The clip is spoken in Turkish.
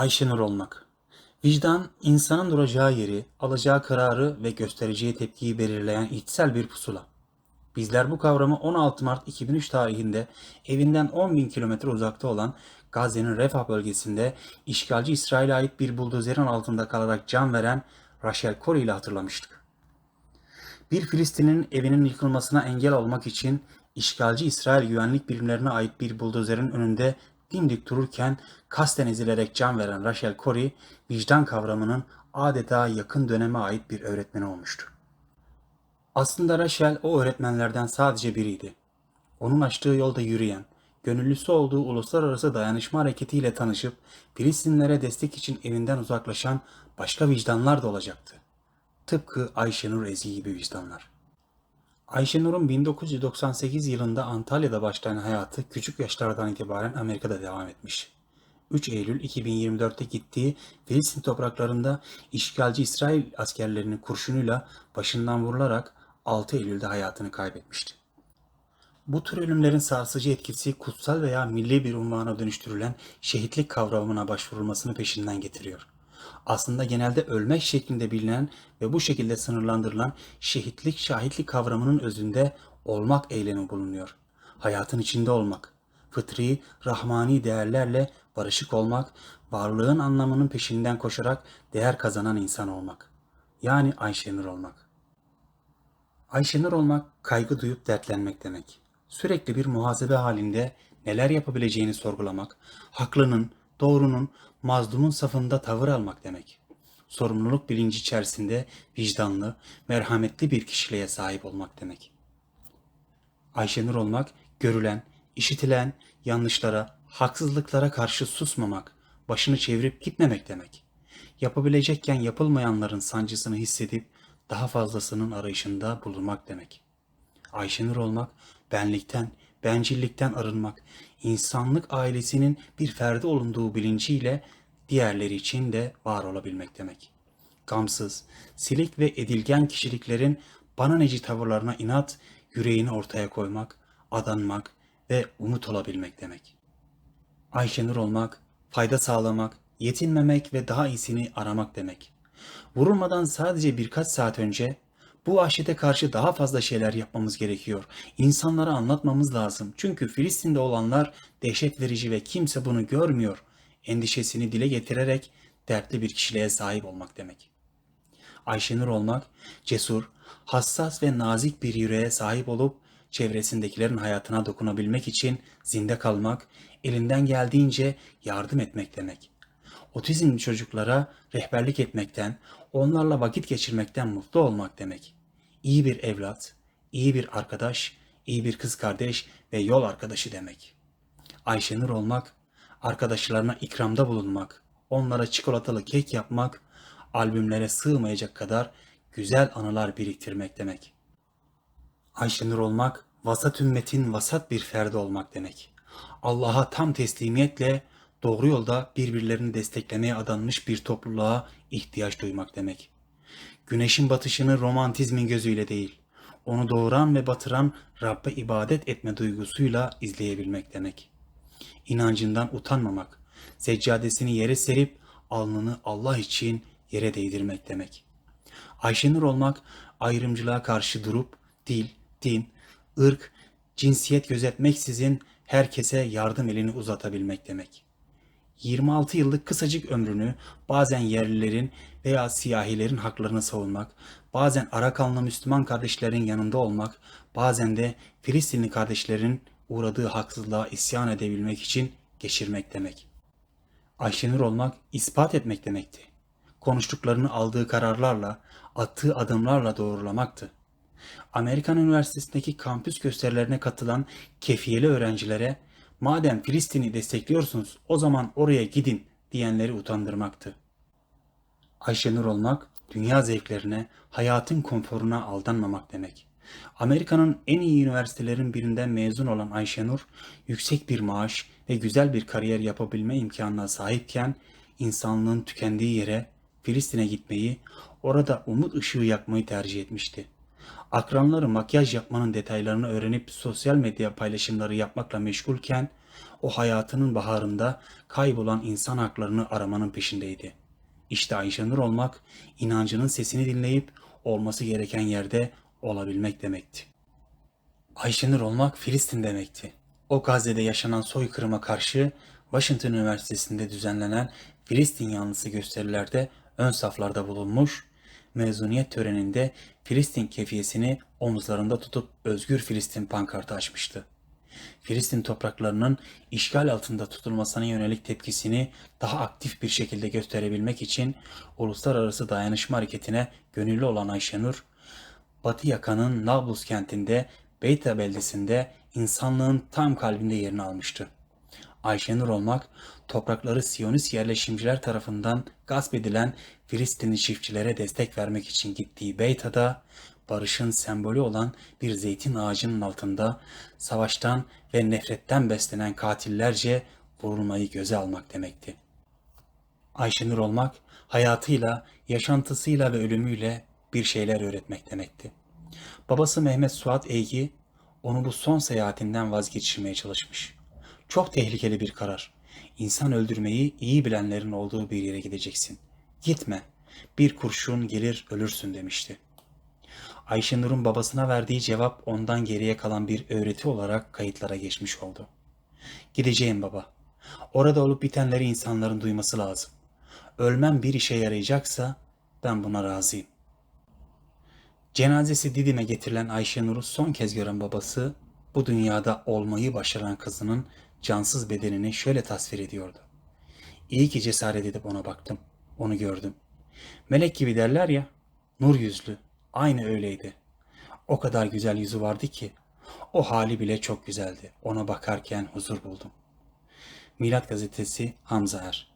Ayşenur olmak. Vicdan, insanın duracağı yeri, alacağı kararı ve göstereceği tepkiyi belirleyen içsel bir pusula. Bizler bu kavramı 16 Mart 2003 tarihinde evinden 10 bin kilometre uzakta olan Gazze'nin Refah bölgesinde işgalci İsrail'e ait bir buldozerin altında kalarak can veren Rachel Corrie ile hatırlamıştık. Bir Filistin'in evinin yıkılmasına engel olmak için işgalci İsrail güvenlik birimlerine ait bir buldozerin önünde dimdik dururken kasten ezilerek can veren Rachel Corrie, vicdan kavramının adeta yakın döneme ait bir öğretmeni olmuştu. Aslında Rachel o öğretmenlerden sadece biriydi. Onun açtığı yolda yürüyen, gönüllüsü olduğu uluslararası dayanışma hareketiyle tanışıp Filistinlere destek için evinden uzaklaşan başka vicdanlar da olacaktı. Tıpkı Ayşenur Ezgi gibi vicdanlar. Ayşenur'un 1998 yılında Antalya'da başlayan hayatı küçük yaşlardan itibaren Amerika'da devam etmiş. 3 Eylül 2024'te gittiği Filistin topraklarında işgalci İsrail askerlerinin kurşunuyla başından vurularak 6 Eylül'de hayatını kaybetmişti. Bu tür ölümlerin sarsıcı etkisi kutsal veya milli bir unvana dönüştürülen şehitlik kavramına başvurulmasını peşinden getiriyor. Aslında genelde ölmek şeklinde bilinen ve bu şekilde sınırlandırılan şehitlik şahitlik kavramının özünde olmak eylemi bulunuyor. Hayatın içinde olmak, fıtri, rahmani değerlerle barışık olmak, varlığın anlamının peşinden koşarak değer kazanan insan olmak. Yani Ayşenur olmak. Ayşenur olmak kaygı duyup dertlenmek demek. Sürekli bir muhasebe halinde neler yapabileceğini sorgulamak, haklının, doğrunun, mazlumun safında tavır almak demek. Sorumluluk bilinci içerisinde vicdanlı, merhametli bir kişiliğe sahip olmak demek. Ayşenur olmak, görülen, işitilen yanlışlara, haksızlıklara karşı susmamak, başını çevirip gitmemek demek. Yapabilecekken yapılmayanların sancısını hissedip daha fazlasının arayışında bulunmak demek. Ayşenur olmak, benlikten, bencillikten arınmak, insanlık ailesinin bir ferdi olunduğu bilinciyle diğerleri için de var olabilmek demek. Gamsız, silik ve edilgen kişiliklerin bana neci tavırlarına inat, yüreğini ortaya koymak, adanmak ve umut olabilmek demek. Ayşenur olmak, fayda sağlamak, yetinmemek ve daha iyisini aramak demek. Vurulmadan sadece birkaç saat önce bu vahşete karşı daha fazla şeyler yapmamız gerekiyor. İnsanlara anlatmamız lazım. Çünkü Filistin'de olanlar dehşet verici ve kimse bunu görmüyor. Endişesini dile getirerek dertli bir kişiliğe sahip olmak demek. Ayşenur olmak, cesur, hassas ve nazik bir yüreğe sahip olup çevresindekilerin hayatına dokunabilmek için zinde kalmak, elinden geldiğince yardım etmek demek. Otizmli çocuklara rehberlik etmekten, onlarla vakit geçirmekten mutlu olmak demek. İyi bir evlat, iyi bir arkadaş, iyi bir kız kardeş ve yol arkadaşı demek. Ayşenur olmak, arkadaşlarına ikramda bulunmak, onlara çikolatalı kek yapmak, albümlere sığmayacak kadar güzel anılar biriktirmek demek. Ayşenur olmak, vasat ümmetin vasat bir ferdi olmak demek. Allah'a tam teslimiyetle doğru yolda birbirlerini desteklemeye adanmış bir topluluğa ihtiyaç duymak demek. Güneşin batışını romantizmin gözüyle değil, onu doğuran ve batıran Rabbe ibadet etme duygusuyla izleyebilmek demek. İnancından utanmamak, seccadesini yere serip alnını Allah için yere değdirmek demek. Ayşenur olmak, ayrımcılığa karşı durup dil, din, ırk, cinsiyet gözetmeksizin herkese yardım elini uzatabilmek demek. 26 yıllık kısacık ömrünü bazen yerlilerin veya siyahilerin haklarını savunmak, bazen Arakanlı Müslüman kardeşlerin yanında olmak, bazen de Filistinli kardeşlerin uğradığı haksızlığa isyan edebilmek için geçirmek demek. Ayşenur olmak ispat etmek demekti. Konuştuklarını aldığı kararlarla, attığı adımlarla doğrulamaktı. Amerikan Üniversitesi'ndeki kampüs gösterilerine katılan kefiyeli öğrencilere madem Filistin'i destekliyorsunuz o zaman oraya gidin diyenleri utandırmaktı. Ayşenur olmak, dünya zevklerine, hayatın konforuna aldanmamak demek. Amerika'nın en iyi üniversitelerin birinden mezun olan Ayşenur, yüksek bir maaş ve güzel bir kariyer yapabilme imkanına sahipken, insanlığın tükendiği yere, Filistin'e gitmeyi, orada umut ışığı yakmayı tercih etmişti. Akranları makyaj yapmanın detaylarını öğrenip sosyal medya paylaşımları yapmakla meşgulken o hayatının baharında kaybolan insan haklarını aramanın peşindeydi. İşte Ayşenur olmak, inancının sesini dinleyip olması gereken yerde olabilmek demekti. Ayşenur olmak Filistin demekti. O Gazze'de yaşanan soykırıma karşı Washington Üniversitesi'nde düzenlenen Filistin yanlısı gösterilerde ön saflarda bulunmuş, mezuniyet töreninde Filistin kefiyesini omuzlarında tutup Özgür Filistin pankartı açmıştı. Filistin topraklarının işgal altında tutulmasına yönelik tepkisini daha aktif bir şekilde gösterebilmek için uluslararası dayanışma hareketine gönüllü olan Ayşenur, Batı yakanın Nablus kentinde Beyta beldesinde insanlığın tam kalbinde yerini almıştı. Ayşenur olmak, toprakları Siyonist yerleşimciler tarafından gasp edilen Filistinli çiftçilere destek vermek için gittiği Beyta'da, barışın sembolü olan bir zeytin ağacının altında savaştan ve nefretten beslenen katillerce vurulmayı göze almak demekti. Ayşenur olmak, hayatıyla, yaşantısıyla ve ölümüyle bir şeyler öğretmek demekti. Babası Mehmet Suat Eygi onu bu son seyahatinden vazgeçirmeye çalışmış. Çok tehlikeli bir karar. İnsan öldürmeyi iyi bilenlerin olduğu bir yere gideceksin. Gitme. Bir kurşun gelir ölürsün demişti. Ayşenur'un babasına verdiği cevap ondan geriye kalan bir öğreti olarak kayıtlara geçmiş oldu. Gideceğim baba. Orada olup bitenleri insanların duyması lazım. Ölmem bir işe yarayacaksa ben buna razıyım. Cenazesi Didim'e getirilen Ayşenur'u son kez gören babası bu dünyada olmayı başaran kızının cansız bedenini şöyle tasvir ediyordu. İyi ki cesaret edip ona baktım. Onu gördüm. Melek gibi derler ya, nur yüzlü. Aynı öyleydi. O kadar güzel yüzü vardı ki o hali bile çok güzeldi. Ona bakarken huzur buldum. Milat Gazetesi Hamza Er